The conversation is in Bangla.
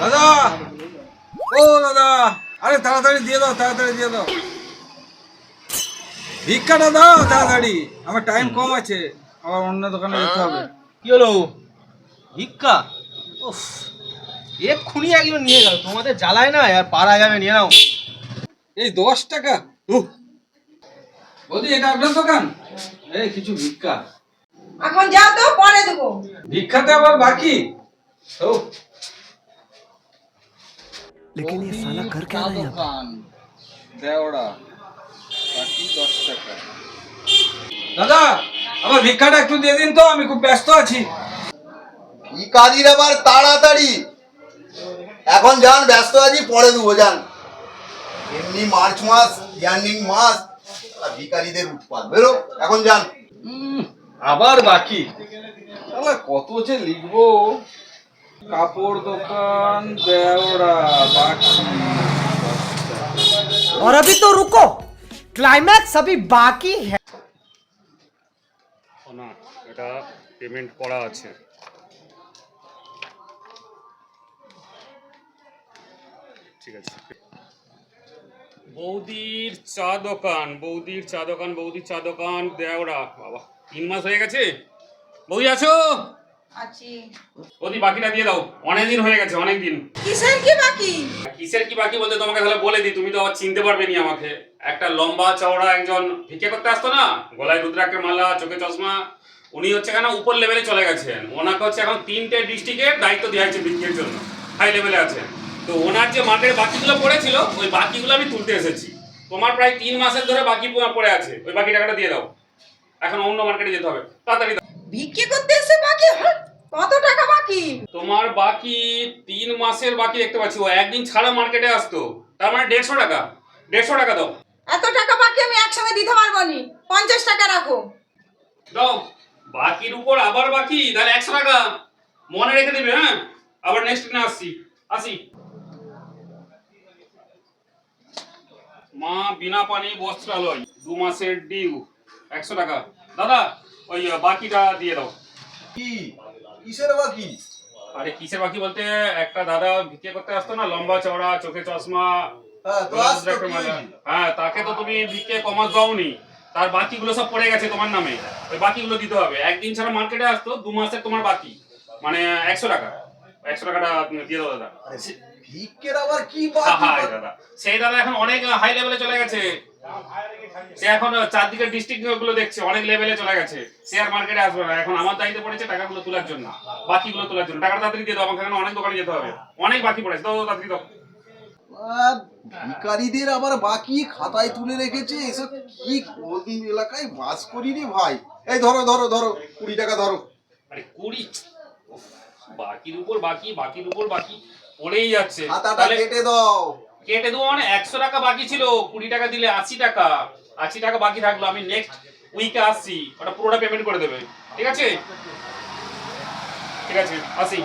দাদা! ও দাদা! আরে তাড়াতাড়ি দিয়ে দাও তাড়াতাড়ি দিয়ে দাও। ভিক্ষাটা দাও তাড়াতাড়ি। আমার টাইম কম আছে। আবার অন্য দোকানে যেতে হবে। কি হলো? ভিক্ষা? উফ এক্ষুনি একজন নিয়ে গেল। তোমাদের জ্বালায় না আর পারা যাবে নিয়ে নাও। এই দশ টাকা? উহ। এটা আপনার দোকান? এই কিছু ভিক্ষা। এখন যাও তো পরে দেবো। ভিক্ষাতে আবার বাকি? ও लेकिन ये साला कर क्या रहा है यहाँ पे? দোকান দেওড়া বাকি দশ টাকা দাদা আমার ভিক্ষাটা একটু দিয়ে দিন তো আমি খুব ব্যস্ত আছি ভিকারির আবার তাড়াতাড়ি এখন যান ব্যস্ত আছি পরে দেবো যান এমনি মার্চ মাস ইয়ার্নিং মাস আর ভিকারিদের উৎপাদ বেরো এখন যান উম, আবার বাকি শালা কত যে লিখবো কাপড় দোকান দেওড়া বাকি और अभी तो रुको क्लाइमैक्स अभी बाकी है ও না এটা পেমেন্ট করা আছে ঠিক আছে বৌদির চা দোকান বৌদির চা দোকান বৌদির চা দোকান দেওড়া বাবা তিন মাস হয়ে গেছে বৌদি আছো আছি বৌদি বাকিটা দিয়ে দাও। অনেক দিন হয়ে গেছে অনেক দিন কিসের কি বাকি? কিসের কি বাকি বলতে তোমাকে তাহলে বলে দিই তুমি তো আবার চিনতে পারবে নি আমাকে। একটা লম্বা চওড়া একজন ভিক্ষে করতে আসতো না? গলায় রুদ্রাক্ষের মালা চোখে চশমা। উনি হচ্ছে কেন উপর লেভেলে চলে গেছেন? ওনাকে হচ্ছে এখন তিনটে ডিস্ট্রিক্টের দায়িত্ব দেওয়া হয়েছে ভিক্ষের জন্য। হাই লেভেলে আছেন। তো ওনার যে মাঠের বাকিগুলো পড়েছিল ওই বাকিগুলো আমি তুলতে এসেছি। তোমার প্রায় তিন মাসের ধরে বাকি পড়ে আছে। ওই বাকি টাকাটা দিয়ে দাও। এখন অন্য মার্কেটে যেতে হবে। তাড়াতাড়ি দাও। ভিক্ষে করতে এসে বাকি হ্যাঁ? কত টাকা বাকি? তোমার বাকি তিন মাসের বাকি দেখতে পাচ্ছি। ও একদিন ছাড়া মার্কেটে আসতো। তার মানে দেড়শো টাকা। দেড়শো টাকা দাও। এত টাকা বাকি আমি একসঙ্গে দিতে পারব নি। পঞ্চাশ টাকা রাখো। দাও। বাকির উপর আবার বাকি তাহলে একশো টাকা মনে রেখে দিবে হ্যাঁ? আবার নেক্সট দিনে আসছি। আসি। মা বিনা পানি বস্ত্রালয়। দু মাসের ডিউ একশো টাকা। দাদা ওই বাকিটা দিয়ে দাও। কি? কিসের বাকি? আরে কিসের বাকি বলতে একটা দাদা ভিক্ষে করতে আসতো না লম্বা চওড়া চোখে চশমা হ্যাঁ? হ্যাঁ তাকে তো তুমি ভিক্ষে কমাস দাওনি। তার বাকিগুলো সব পড়ে গেছে তোমার নামে। ওই বাকিগুলো দিতে হবে। একদিন ছাড়া মার্কেটে আসতো দু মাসের তোমার বাকি। মানে একশো টাকা। একশো টাকাটা দিয়ে দাও দাদা। ভিক্ষের আবার কি বাকি দাদা। সেই দাদা এখন অনেক হাই লেভেলে চলে গেছে। সে এখন চারদিকে ডিস্ট্রিক্টগুলো দেখছে অনেক লেভেলে চলে গেছে। শেয়ার মার্কেটে আসবে না। এখন আমার দায়িত্ব পড়েছে টাকাগুলো তোলার জন্য। বাকিগুলো তোলার জন্য। টাকাটা তাড়াতাড়ি দিয়ে দাও আমাকে এখন অনেক দোকানে যেতে হবে? অনেক বাকি পড়েছে। দাও দাও, তাড়াতাড়ি দাও। ভিকারিদের আবার বাকি খাতায় তুলে রেখেছে। এসব কি কোন এলাকায় বাস করি রে ভাই। এই ধরো ধরো ধরো কুড়ি টাকা ধরো। আরে কুড়ি? বাকির উপর বাকি বাকির উপর বাকি। পড়েই যাচ্ছে। খাতাটা কেটে দাও। কেটে দেবো মানে একশো টাকা বাকি ছিল কুড়ি টাকা দিলে আশি টাকা। আশি টাকা বাকি থাকল আমি নেক্সট উইকে আসছি। ওটা পুরোটা পেমেন্ট করে দেবে। ঠিক আছে? ঠিক আছে আসি।